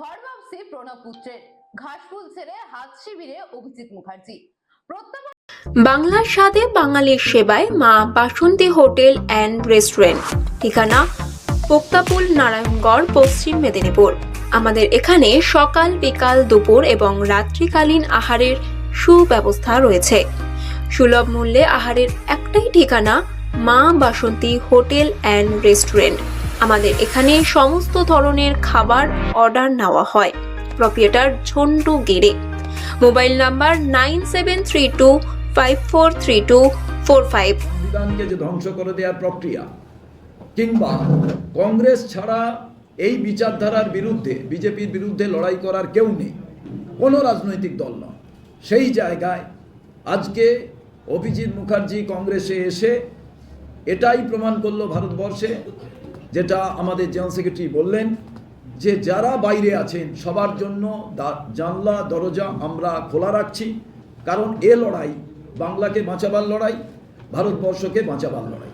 ঘর ভাবছি প্রণব পুত্রের ঘাসফুল ছেড়ে হাত শিবিরে অভিজিৎ মুখার্জি। বাংলার স্বাদে বাঙালির সেবায় মা বাসন্তী হোটেল অ্যান্ড রেস্টুরেন্ট। ঠিকানা পোক্তাপুল নারায়ণগড়, পশ্চিম মেদিনীপুর। আমাদের এখানে সকাল, বিকাল, দুপুর এবং রাত্রিকালীন আহারের সুব্যবস্থা রয়েছে। সুলভ মূল্যে আহারের একটাই ঠিকানা মা বাসন্তী হোটেল অ্যান্ড রেস্টুরেন্ট। আমাদের এখানে সমস্ত ধরনের খাবার অর্ডার নেওয়া হয়। প্রপিয়েটার ঝন্টু গেড়ে mobile number nine seven three two five four three two four five সংবিধানকে যে ধ্বংস করে দেওয়ার প্রক্রিয়া, কিংবা কংগ্রেস ছাড়া এই বিচারধারার বিরুদ্ধে, বিজেপির বিরুদ্ধে লড়াই করার কেউ নেই, কোনো রাজনৈতিক দল নয়। সেই জায়গায় আজকে অভিজিৎ মুখার্জি কংগ্রেসে এসে এটাই প্রমাণ করল ভারতবর্ষে যেটা আমাদের জেনারেল সেক্রেটারি বললেন যে যারা বাইরে আছেন, সবার জন্য জানলা, দরজা আমরা খোলা রাখছি। কারণ এ লড়াই বাংলাকে বাঁচাবার লড়াই, ভারতবর্ষকে বাঁচাবার লড়াই।